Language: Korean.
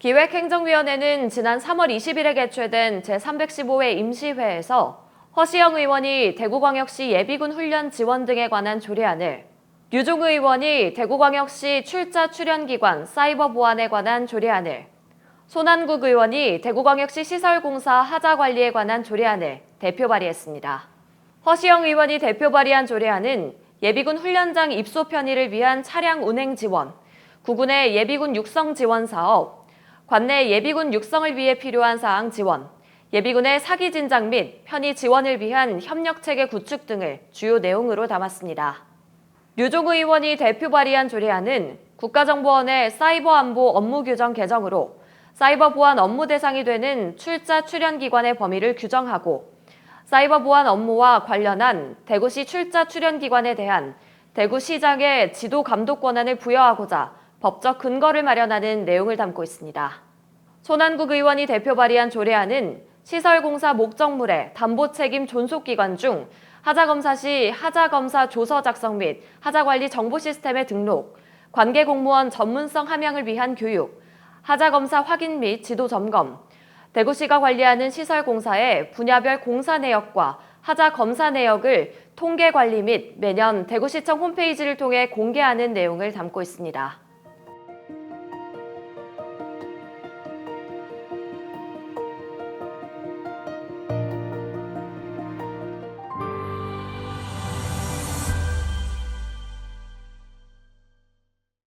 기획행정위원회는 지난 3월 20일에 개최된 제315회 임시회에서 허시영 의원이 대구광역시 예비군 훈련 지원 등에 관한 조례안을, 류종 의원이 대구광역시 출자 출연기관 사이버 보안에 관한 조례안을, 손한국 의원이 대구광역시 시설공사 하자 관리에 관한 조례안을 대표 발의했습니다. 허시영 의원이 대표 발의한 조례안은 예비군 훈련장 입소 편의를 위한 차량 운행 지원, 구군의 예비군 육성 지원 사업, 관내 예비군 육성을 위해 필요한 사항 지원, 예비군의 사기 진작 및 편의 지원을 위한 협력 체계 구축 등을 주요 내용으로 담았습니다. 류종 의원이 대표 발의한 조례안은 국가정보원의 사이버 안보 업무 규정 개정으로 사이버 보안 업무 대상이 되는 출자 출연 기관의 범위를 규정하고 사이버 보안 업무와 관련한 대구시 출자 출연 기관에 대한 대구시장의 지도 감독 권한을 부여하고자 법적 근거를 마련하는 내용을 담고 있습니다. 손한국 의원이 대표 발의한 조례안은 시설공사 목적물의 담보 책임 존속 기관 중 하자검사 시 하자검사 조서 작성 및 하자관리 정보 시스템의 등록, 관계 공무원 전문성 함양을 위한 교육, 하자검사 확인 및 지도 점검, 대구시가 관리하는 시설공사의 분야별 공사 내역과 하자 검사 내역을 통계 관리 및 매년 대구시청 홈페이지를 통해 공개하는 내용을 담고 있습니다.